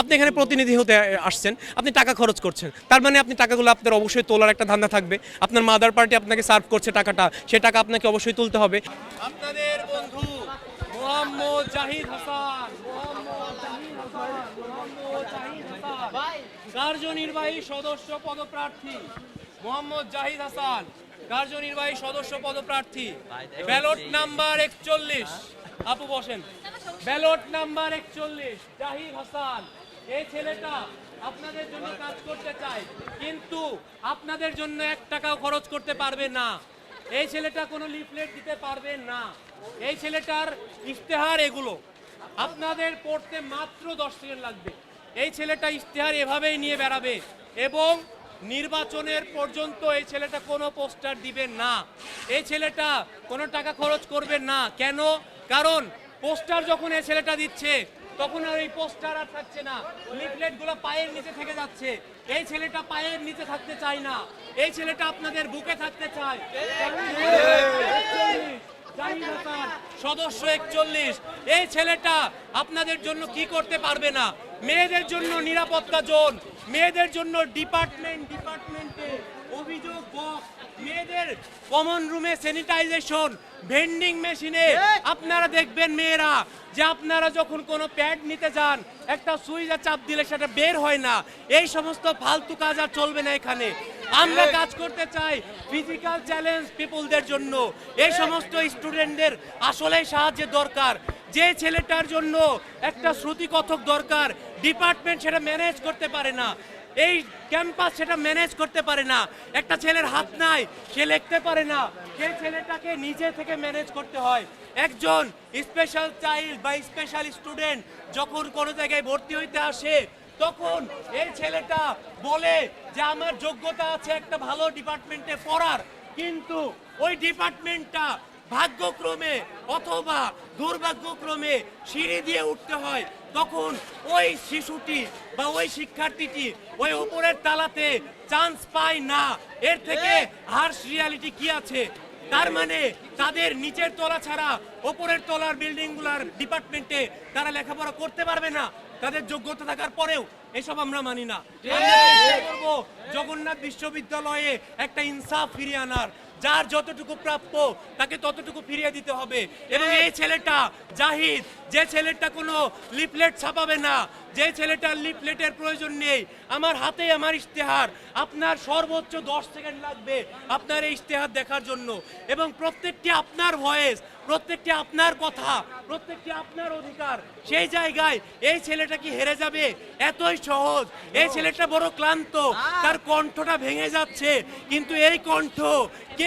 আপনি এখানে প্রতিনিধি হতে আসছেন আপনি টাকা খরচ করছেন। তার মানে আপনি টাকাগুলো আপনার অবশ্যই তোলার একটা ধান্দা থাকবে। আপনার মাদার পার্টি আপনাকে সার্ভ করছে টাকাটা সে টাকা আপনাকে অবশ্যই তুলতে হবে। আপনাদের বন্ধু মোহাম্মদ জাহিদ হাসান মোহাম্মদ জাহিদ হাসান মোহাম্মদ জাহিদ হাসান কার্যনির্বাহী সদস্য পদপ্রার্থী মোহাম্মদ জাহিদ হাসান কার্যনির্বাহী সদস্য পদপ্রার্থী। ব্যালট নাম্বার একচল্লিশ। আপু বসেন। ব্যালট নাম্বার একচল্লিশ, জাহিদ হাসান। এই ছেলেটা আপনাদের জন্য কাজ করতে চায়, কিন্তু আপনাদের জন্য এক টাকাও খরচ করতে পারবে না। এই ছেলেটা কোনো লিফলেট দিতে পারবে না। এই ছেলেটার ইশতেহার এগুলো। আপনাদের পড়তে মাত্র দশ সেকেন্ড লাগবে। এই ছেলেটা ইশতেহার এভাবেই নিয়ে বেড়াবে এবং নির্বাচনের পর্যন্ত এই ছেলেটা কোনো পোস্টার দিবে না। এই ছেলেটা কোনো টাকা খরচ করবে না। কেন? কারণ পোস্টার যখন এই ছেলেটা দিচ্ছে, তখন আর এই পোস্টার আর থাকছে না। লিফলেটগুলো পায়ের নিচে থেকে যাচ্ছে। এই ছেলেটা পায়ের নিচে থাকতে চায় না। এই ছেলেটা আপনাদের বুকে থাকতে চায়। সদস্য একচল্লিশ। এই ছেলেটা আপনাদের জন্য কি করতে পারবে না? মেয়েদের জন্য নিরাপত্তা জোন মেয়েদের জন্য ডিপার্টমেন্ট ডিপার্টমেন্টে অভিযোগ বক্স মেয়েদের কমন রুমে স্যানিটাইজেশন ভেন্ডিং মেশিনে আপনারা দেখবেন মেয়েরা যে আপনারা যখন কোনো প্যাড নিতে যান একটা সুইচে চাপ দিলে সেটা বের হয় না। এই সমস্ত ফালতু কাজ আর চলবে না এখানে। আমরা কাজ করতে চাই ফিজিক্যাল চ্যালেঞ্জ পিপলদের জন্য। এই সমস্ত স্টুডেন্টদের আসলেই সাহায্যের দরকার। যে ছেলেটার জন্য একটা শ্রুতিকথক দরকার ডিপার্টমেন্ট সেটা ম্যানেজ করতে পারে না। এই ক্যাম্পাস সেটা ম্যানেজ করতে পারে না। একটা ছেলের হাত নাই, সে লিখতে পারে না। সেই ছেলেটাকে নিজে থেকে ম্যানেজ করতে হয়। একজন স্পেশাল চাইল্ড বা স্পেশাল স্টুডেন্ট যখন কোনো জায়গায় ভর্তি হইতে আসে, তখন এই ছেলেটা বলে যে, আমার যোগ্যতা আছে একটা ভালো ডিপার্টমেন্টে পড়ার। কিন্তু ওই ডিপার্টমেন্টটা ভাগ্যক্রমে অথবা দুর্ভাগ্যক্রমে সিঁড়ি দিয়ে উঠতে হয়। তখন ওই শিশুটি বা ওই শিক্ষার্থীটি ওই উপরের তালাতে চান্স পায় না। এর থেকে হার্শ রিয়ালিটি কি আছে? তার মানে তাদের নিচের তলা ছাড়া ওপরের তলার বিল্ডিংগুলার ডিপার্টমেন্টে তারা লেখাপড়া করতে পারবে না। তাদের যোগ্যতা থাকার পরেও এসব আমরা মানি না। জগন্নাথ বিশ্ববিদ্যালয়ে একটা ইনসাফ ফিরিয়ে আনার। যার যতটুকু প্রাপ্য তাকে ততটুকু ফিরিয়ে দিতে হবে। এবং এই ছেলেটা জাহিদ যে ছেলেটা কোনো লিফলেট ছাপাবে না যে ছেলেটার লিফলেটের প্রয়োজন নেই। আমার হাতে আমার ইশতেহার আপনার সর্বোচ্চ দশ সেকেন্ড লাগবে আপনার এই ইশতেহার দেখার জন্য। এবং প্রত্যেকটি আপনার ভয়েস প্রত্যেকটি আপনার কথা প্রত্যেকটি আপনার অধিকার সেই জায়গায় এই ছেলেটা কি হেরে যাবে? এতই সহজ। এই ছেলেটা বড় ক্লান্ত তার কণ্ঠটা ভেঙে যাচ্ছে কিন্তু এই কণ্ঠ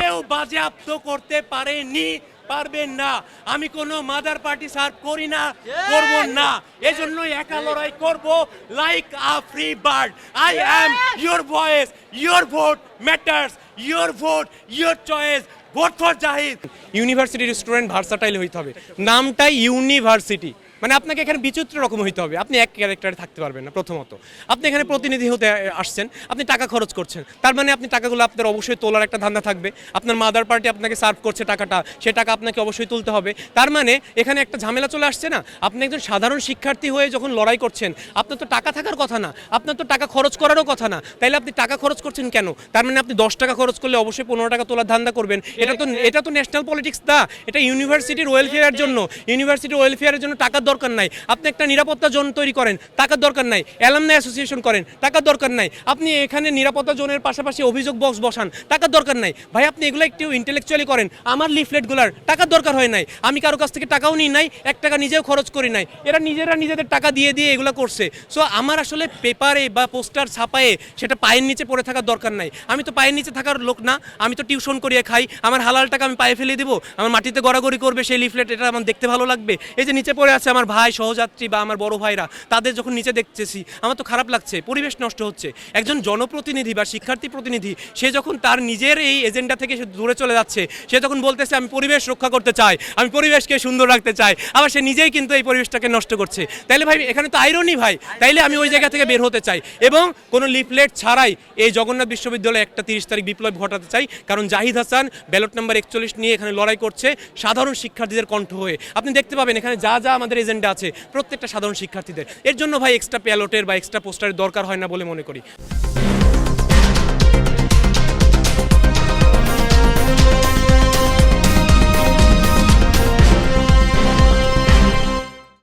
কেউ বাজেয়াপ্ত করতে পারেনি পারবেন না। আমি কোনো মাদার পার্টি সার্ভ করি না করব না। এজন্য একা লড়াই করব like a free bird I am your voice your vote matters your vote your choice vote for Zahid ইউনিভার্সিটির স্টুডেন্ট ভার্সাটাইল হইতে হবে নামটাই ইউনিভার্সিটি মানে আপনাকে এখানে বিচিত্র রকম হইতে হবে। আপনি এক ক্যারেক্টারে থাকতে পারবেন না, প্রথমত। আপনি এখানে প্রতিনিধি হতে আসছেন, আপনি টাকা খরচ করছেন। তার মানে আপনি টাকাগুলো আপনার অবশ্যই তোলার একটা ধান্দা থাকবে। আপনার মাদার পার্টি আপনাকে সার্ভ করছে টাকাটা, সে টাকা আপনাকে অবশ্যই তুলতে হবে। তার মানে এখানে একটা ঝামেলা চলে আসছে না? আপনি একজন সাধারণ শিক্ষার্থী হয়ে যখন লড়াই করছেন, আপনার তো টাকা থাকার কথা না। আপনার তো টাকা খরচ করারও কথা না। তাইলে আপনি টাকা খরচ করছেন কেন? তার মানে আপনি দশ টাকা খরচ করলে অবশ্যই পনেরো টাকা তোলার ধান্দা করবেন। এটা তো এটা তো ন্যাশনাল পলিটিক্স না। এটা ইউনিভার্সিটির ওয়েলফেয়ারের জন্য। ইউনিভার্সিটির ওয়েলফেয়ারের জন্য টাকার দরকার নাই। আপনি একটা নিরাপত্তা জোন তৈরি করেন টাকার দরকার নাই। অ্যালামনাই অ্যাসোসিয়েশন করেন টাকার দরকার নাই। আপনি এখানে নিরাপত্তা জোনের পাশাপাশি অভিযোগ বক্স বসান টাকার দরকার নাই। ভাই, আপনি এগুলো একটু ইন্টেলেকচুয়ালি করেন। আমার লিফলেটগুলার টাকার দরকার হয় নাই। আমি কারও কাছ থেকে টাকাও নিই নাই, এক টাকা নিজেও খরচ করি নাই। এরা নিজেরা নিজেদের টাকা দিয়ে দিয়ে এগুলো করছে। সো আমার আসলে পেপারে বা পোস্টার ছাপায়ে সেটা পায়ের নিচে পড়ে থাকার দরকার নাই। আমি তো পায়ের নিচে থাকার লোক না। আমি তো টিউশন করিয়ে খাই। আমার হালাল টাকা আমি পায়ে ফেলে দিব। আমার মাটিতে গড়াগড়ি করবে সেই লিফলেট এটা আমার দেখতে ভালো লাগবে। এই যে নিচে পড়ে আছে আমার ভাই সহযাত্রী বা আমার বড় ভাইরা, তাদের যখন নিচে দেখতেছি, আমার তো খারাপ লাগছে, পরিবেশ নষ্ট হচ্ছে। একজন জনপ্রতিনিধি বা শিক্ষার্থী প্রতিনিধি, সে যখন তার নিজের এই এজেন্ডা থেকে সে দূরে চলে যাচ্ছে, সে তখন বলতেছে, আমি পরিবেশ রক্ষা করতে চাই, আমি পরিবেশকে সুন্দর রাখতে চাই। আবার সে নিজেই কিন্তু এই পরিবেশটাকে নষ্ট করছে। তাইলে ভাই, এখানে তো আইরনি ভাই। তাইলে আমি ওই জায়গা থেকে বের হতে চাই এবং কোনো লিফলেট ছাড়াই এই জগন্নাথ বিশ্ববিদ্যালয়ে একটা তিরিশ তারিখ বিপ্লব ঘটাতে চাই। কারণ জাহিদ হাসান ব্যালট নাম্বার একচল্লিশ নিয়ে এখানে লড়াই করছে সাধারণ শিক্ষার্থীদের কণ্ঠ হয়ে। আপনি দেখতে পাবেন, এখানে যা যা আমাদের প্রেজেন্টে আছে প্রত্যেকটা সাধারণ শিক্ষার্থীদের। এর জন্য ভাই এক্সট্রা প্যালটের বা এক্সট্রা পোস্টারের দরকার হয় না বলে মনে করি।